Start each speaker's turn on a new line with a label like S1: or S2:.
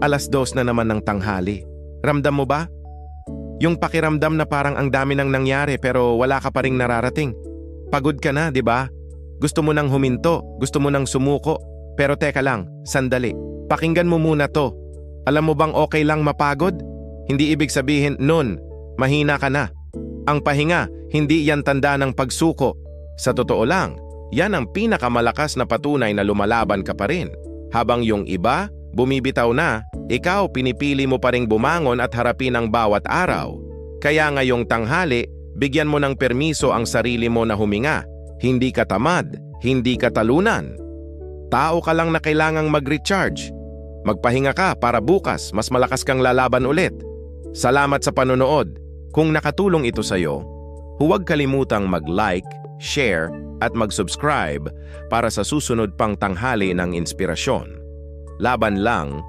S1: Alas dos na naman ng tanghali. Ramdam mo ba? Yung pakiramdam na parang ang dami nang nangyari pero wala ka pa ring nararating. Pagod ka na, di ba? Gusto mo nang huminto, gusto mo nang sumuko. Pero teka lang, sandali. Pakinggan mo muna to. Alam mo bang okay lang mapagod? Hindi ibig sabihin nun, mahina ka na. Ang pahinga, hindi yan tanda ng pagsuko. Sa totoo lang, yan ang pinakamalakas na patunay na lumalaban ka pa rin. Habang yung iba, bumibitaw na, ikaw pinipili mo pa ring bumangon at harapin ang bawat araw. Kaya ngayong tanghali, bigyan mo ng permiso ang sarili mo na huminga. Hindi ka tamad, hindi ka talunan. Tao ka lang na kailangang mag-recharge. Magpahinga ka para bukas mas malakas kang lalaban ulit. Salamat sa panonood. Kung nakatulong ito sa'yo, huwag kalimutang mag-like, share, at mag-subscribe para sa susunod pang tanghali ng inspirasyon. Laban lang